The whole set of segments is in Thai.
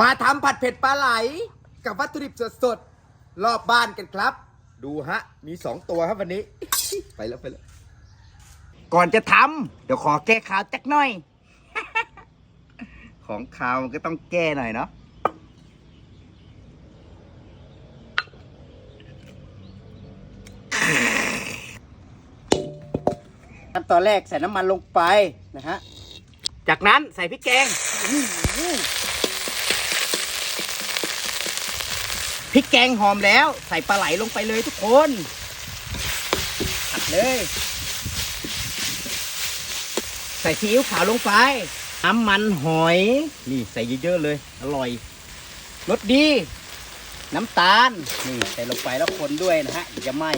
มาทำผัดเผ็ดปลาไหล กับวัตถุดิบสดๆรอบบ้านกันครับ ดูฮะ มีสองตัวครับวันนี้ ไปแล้วไปแล้วก่อนจะทำเดี๋ยวขอแก้ข่าวจักหน่อย ของข่าวมันก็ต้องแก้หน่อยเนาะขั้นตอนแรกใส่น้ำมันลงไปนะฮะ จากนั้นใส่พริกแกงอื้อหือ พริกแกงหอมแล้ว ใส่ปลาไหลลงไปเลยทุกคนผัดเลย ใส่ซีอิ๊วขาวลงไปน้ำมันหอย นี่ใส่เยอะๆเลย อร่อยรสดี น้ำตาล นี่ใส่ลงไปแล้วคนด้วยนะฮะอย่าไหม้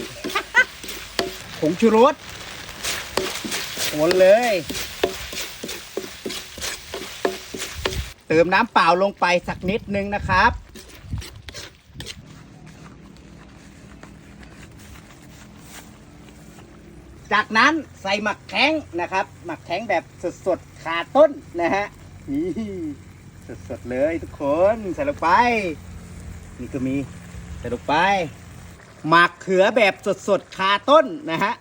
ผงชูรสคนเลย เติมน้ำเปล่าลงไปสักนิดนึงนะครับ จากนั้นใส่หมักแข้งนะครับ หมักแข้งแบบสดๆขาต้นนะฮะนี่สดๆเลยทุกคนใส่ลงไป นี่ก็มีใส่ลงไป หมักเขือแบบสดๆคาต้นนะฮะ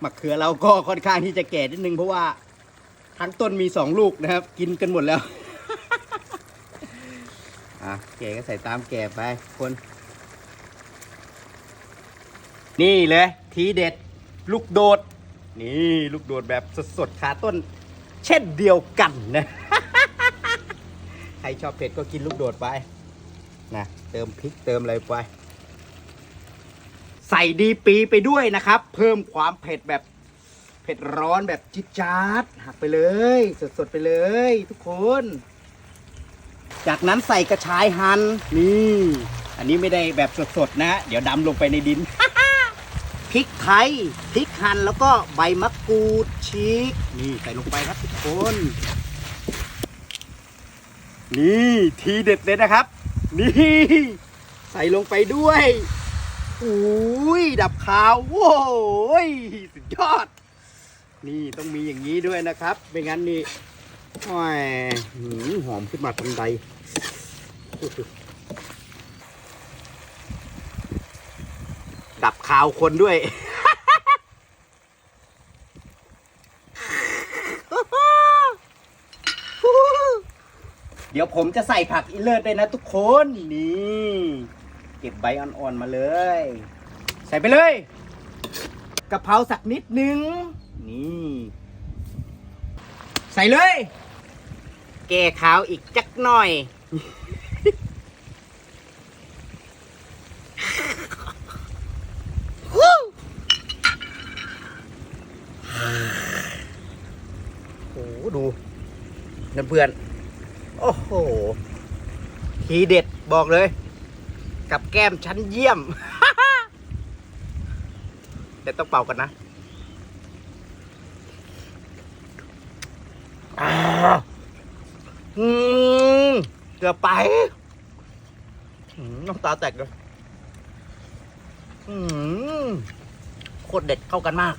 หมะเขือเราก็ค่อนข้างที่จะแก่นิดนึงเพราะว่าทั้งต้นมีสองลูกนะครับ กินกันหมดแล้วอะแก่ก็ใส่ตามแก่ไปคน นี่เลยทีเด็ด ลูกโดด นี่ลูกโดดแบบสดๆขาต้น เช่นเดียวกันนะ ใครชอบเผ็ดก็กินลูกโดดไปนะเติมพริกเติมอะไรไป ใส่ดีปีไปด้วยนะครับ เพิ่มความเผ็ดแบบเผ็ดร้อนแบบจิดจาดหักไปเลย สดๆไปเลย ทุกคน จากนั้นใส่กระชายหัน่นนี่ อันนี้ไม่ได้แบบสดๆนะ เดี๋ยวดำลงไปในดิน พริกไทยพริกหั่นแล้วก็ใบมะกรูดชีกนี่ใส่ลงไปครับทุกคน นี่ทีเด็ดเลยนะครับ นี่ ใส่ลงไปด้วยอุ้ยดับขาวโว้ยสุดยอด นี่ต้องมีอย่างนี้ด้วยนะครับไม่งั้นนี่โอ้ยหืมหอมขึ้นมาทันใด ดับขาวคนด้วย เดี๋ยวผมจะใส่ผักอีเลิศด้วยนะทุกคน นี่ เก็บใบอ่อนๆมาเลย ใส่ไปเลยกะเพราสักนิดนึง นี่ ใส่เลย แก่ขาวอีกจักหน่อย โอ้โห ดูน้ำเพื่อนโอ้โห ทีเด็ดบอกเลย กับแก้มชั้นเยี่ยมเดี๋ยวต้องเป่ากันนะอืมเกือบไปน้ำตาแตกเลยโคตรเด็ดเข้ากันมาก